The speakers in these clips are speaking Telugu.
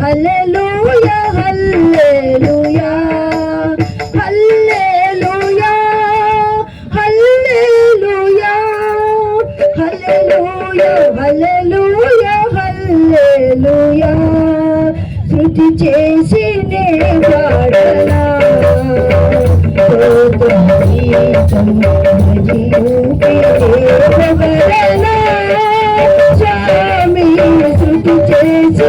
హల్లెలూయా హల్లెలూయా హల్లెలూయా హల్లెలూయా హల్లెలూయా హల్లెలూయా హల్లెలూయా. శృతి చేసి నే పాడనా స్వామి శృతి చేసి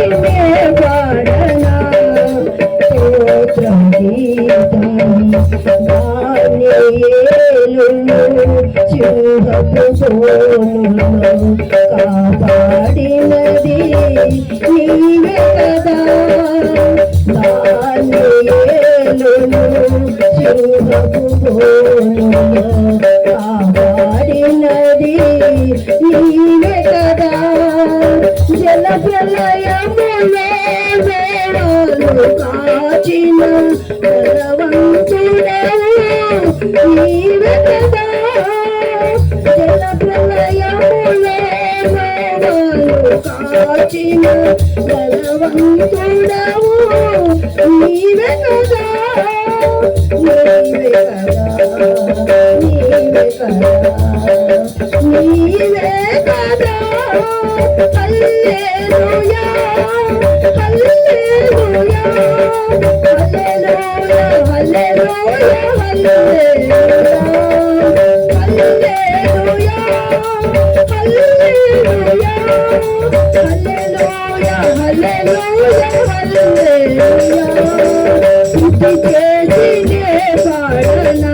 కాపాడినది. నీవే కదా. కాపాడినది నీవే కదా జల ప్రళయములో వచ్చిన భగవంతుడే నీవే కదా జల ప్రళయములే కాచిన భగవంతుడవు నీవే కదా హల్లెలూయా హల్లెలూయా హల్లెలూయా హల్లెలూయా హల్లెలూయా హల్లెలూయా హల్లెలూయా హల్లెలూయా హల్లెలూయా స్తుతి చేసి నే పాడనా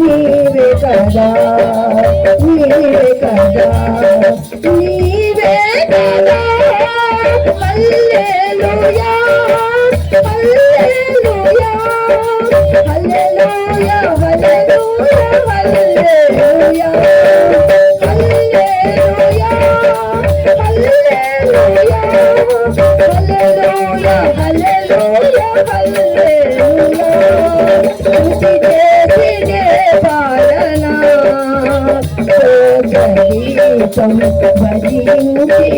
నీవే కదా నీవే కదా నీవే కదా హల్లెలూయా హల్లెలూయా హల్లెలూయా హల్లెలూయా హల్లెలూయా.